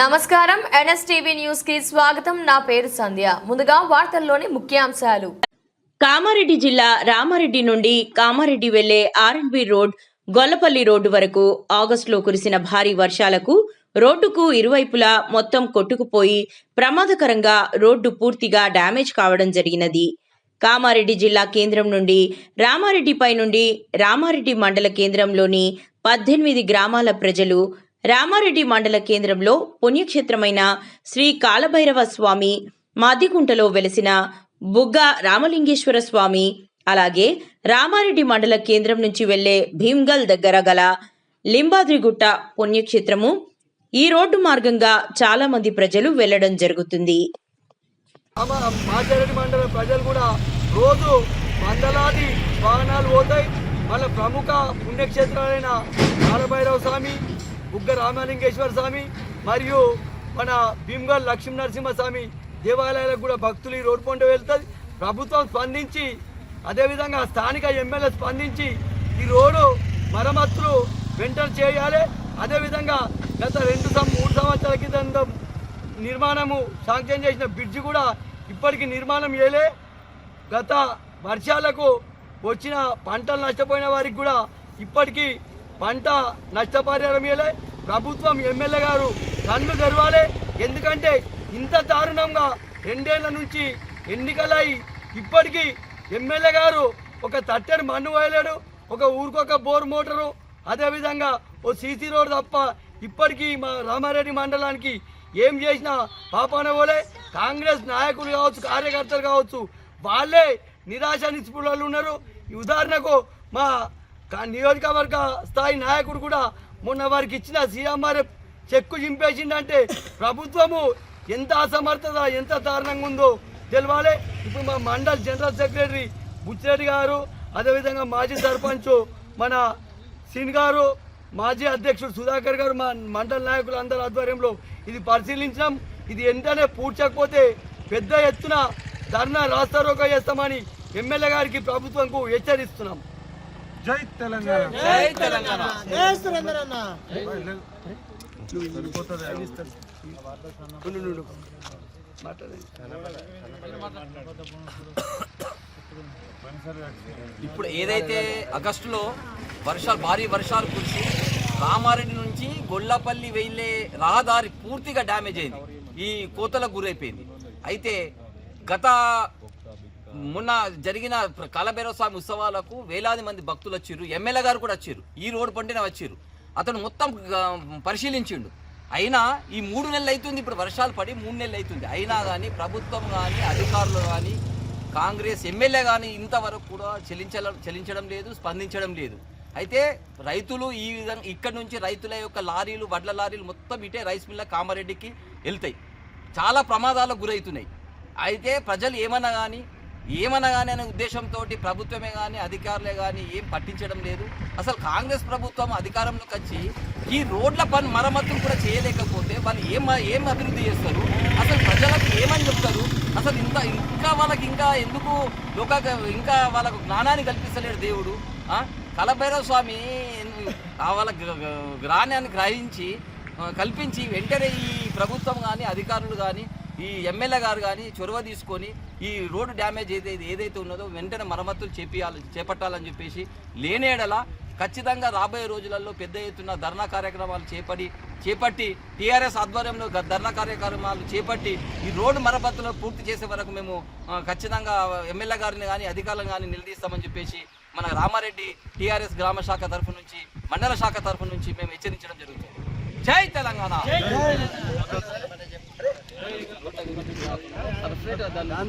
నమస్కారం. ఎన్ఎస్టీవీ న్యూస్కి స్వాగతం. నా పేరు సంధ్య. ముందుగా వార్తల్లోని ముఖ్యాంశాలు. కామారెడ్డి జిల్లా రామారెడ్డి నుండి కామారెడ్డి వెళ్ళే ఆర్ఎండ్బి రోడ్ గొల్లపల్లి రోడ్డు వరకు ఆగస్టులో కురిసిన భారీ వర్షాలకు రోడ్డుకు ఇరువైపులా మొత్తం కొట్టుకుపోయి ప్రమాదకరంగా రోడ్డు పూర్తిగా డ్యామేజ్ కావడం జరిగినది. కామారెడ్డి జిల్లా కేంద్రం నుండి రామారెడ్డిపై నుండి రామారెడ్డి మండల కేంద్రంలోని పద్దెనిమిది గ్రామాల ప్రజలు రామారెడ్డి మండల కేంద్రంలో పుణ్యక్షేత్రమైన శ్రీ కాలభైరవ స్వామి మాదిగుంటలో వెలిసిన బుగ్గ రామలింగేశ్వర స్వామి అలాగే రామారెడ్డి మండల కేంద్రం నుంచి వెళ్ళే భీమ్గల్ దగ్గర గల లింబాద్రిగుట్ట పుణ్యక్షేత్రము ఈ రోడ్డు మార్గంగా చాలా మంది ప్రజలు వెళ్ళడం జరుగుతుంది. మాచారెడ్డి మండల ప్రజలు కూడా రోజు వందలాది వాహనాలు పోతాయి. వాళ్ళ ప్రముఖ పుణ్యక్షేత్రాలైన కాలభైరవ స్వామి బుగ్గ రామలింగేశ్వర స్వామి మరియు మన భీమ్గల్ లక్ష్మీ నరసింహస్వామి దేవాలయాలకు కూడా భక్తులు ఈ రోడ్డు పంట వెళ్తుంది. ప్రభుత్వం స్పందించి అదేవిధంగా స్థానిక ఎమ్మెల్యే స్పందించి ఈ రోడ్డు మరమ్మతులు వెంటనే చేయాలి. అదేవిధంగా గత రెండు మూడు సంవత్సరాల క్రితం నిర్మాణము శాంక్షన్ చేసిన బ్రిడ్జి కూడా ఇప్పటికీ నిర్మాణం చేయలే. గత వర్షాలకు వచ్చిన పంటలు నష్టపోయిన వారికి కూడా ఇప్పటికీ పంట నష్టపరిహారం ఇవ్వలే ప్రభుత్వం ఎమ్మెల్యే గారు కన్ను గర్వాలే ఎందుకంటే ఇంత దారుణంగా రెండేళ్ళ నుంచి ఎన్నికలై ఇప్పటికీ ఎమ్మెల్యే గారు ఒక తట్టెని మన్ను వేయలేడు ఒక ఊరికొక బోర్ మోటారు అదేవిధంగా ఓ సీసీ రోడ్ తప్ప ఇప్పటికీ మా రామారెడ్డి మండలానికి ఏం చేసినా పాపాన పోలే. కాంగ్రెస్ నాయకులు కావచ్చు కార్యకర్తలు కావచ్చు వాళ్ళే నిరాశ నిస్పృహలు ఉన్నారు. ఈ ఉదాహరణకు మా కానీ నియోజకవర్గ స్థాయి నాయకుడు కూడా మొన్న వారికి ఇచ్చిన సీఎంఆర్ఎఫ్ చెక్కు చింపేసిందంటే ప్రభుత్వము ఎంత అసమర్థత ఎంత దారుణంగా ఉందో తెలవాలి. ఇప్పుడు మా మండల్ జనరల్ సెక్రటరీ బుచ్చిరెడ్డి గారు అదేవిధంగా మాజీ సర్పంచ్ మన సిన్ గారు మాజీ అధ్యక్షుడు సుధాకర్ గారు మా మండల నాయకులు అందరి ఆధ్వర్యంలో ఇది పరిశీలించాం ఇది వెంటనే పూడ్చకపోతే పెద్ద ఎత్తున ధర్నా రాస్తారోగా చేస్తామని ఎమ్మెల్యే గారికి ప్రభుత్వంకు హెచ్చరిస్తున్నాం. జై తెలంగాణ. జై తెలంగాణ. ఇప్పుడు ఏదైతే ఆగస్టులో వర్షాలు భారీ వర్షాలు కురిసి రామారెడ్డి నుంచి గొల్లపల్లి వెళ్ళే రహదారి పూర్తిగా డ్యామేజ్ అయింది. ఈ కోతలకు గురైపోయింది. అయితే గత మొన్న జరిగిన కాలభైరవ స్వామి ఉత్సవాలకు వేలాది మంది భక్తులు వచ్చారు. ఎమ్మెల్యే గారు కూడా వచ్చారు. ఈ రోడ్డు పంటనే వచ్చారు. అతను మొత్తం పరిశీలించిండు. అయినా ఈ మూడు నెలలు అవుతుంది ఇప్పుడు వర్షాలు పడి మూడు నెలలు అవుతుంది అయినా కానీ ప్రభుత్వం కానీ అధికారులు కానీ కాంగ్రెస్ ఎమ్మెల్యే కానీ ఇంతవరకు కూడా చెల్లించడం చెల్లించడం లేదు స్పందించడం లేదు. అయితే రైతులు ఈ విధంగా ఇక్కడ నుంచి రైతుల యొక్క లారీలు వడ్ల లారీలు మొత్తం ఇటే రైస్ మిల్ల కామారెడ్డికి వెళ్తాయి. చాలా ప్రమాదాలకు గురవుతున్నాయి అయితే ప్రజలు ఏమన్నా కానీ ఏమనగానే కానీ అనే ఉద్దేశంతో ప్రభుత్వమే కానీ అధికారులే కానీ ఏం పట్టించడం లేదు. అసలు కాంగ్రెస్ ప్రభుత్వం అధికారంలోకి వచ్చి ఈ రోడ్ల పని మరమ్మతులు కూడా చేయలేకపోతే వాళ్ళు ఏం ఏం అభివృద్ధి చేస్తారు? అసలు ప్రజలకు ఏమని చెప్తారు? అసలు ఇంత ఇంకా వాళ్ళకి ఇంకా ఎందుకు లోక ఇంకా వాళ్ళకు జ్ఞానాన్ని కల్పిస్తలేడు దేవుడు? కలభైరవ స్వామి వాళ్ళ గ- జ్ఞానాన్ని గ్రహించి కల్పించి వెంటనే ఈ ప్రభుత్వం కానీ అధికారులు కానీ ఈ ఎమ్మెల్యే గారు కానీ చొరవ తీసుకొని ఈ రోడ్డు డ్యామేజ్ ఏదైతే ఏదైతే ఉన్నదో వెంటనే మరమ్మతులు చేపియాలి చేపట్టాలని చెప్పేసి లేనేడల ఖచ్చితంగా రాబోయే రోజులలో పెద్ద ఎత్తున ధర్నా కార్యక్రమాలు చేపట్టి చేపట్టి టీఆర్ఎస్ ఆధ్వర్యంలో ధర్నా కార్యక్రమాలు చేపట్టి ఈ రోడ్డు మరమ్మతులు పూర్తి చేసే వరకు మేము ఖచ్చితంగా ఎమ్మెల్యే గారిని కానీ అధికారులను కానీ నిలదీస్తామని చెప్పేసి మన రామారెడ్డి టీఆర్ఎస్ గ్రామ శాఖ తరఫు నుంచి మండల శాఖ తరఫు నుంచి మేము హెచ్చరించడం జరుగుతుంది. జై తెలంగాణ! Aber Fritter dann.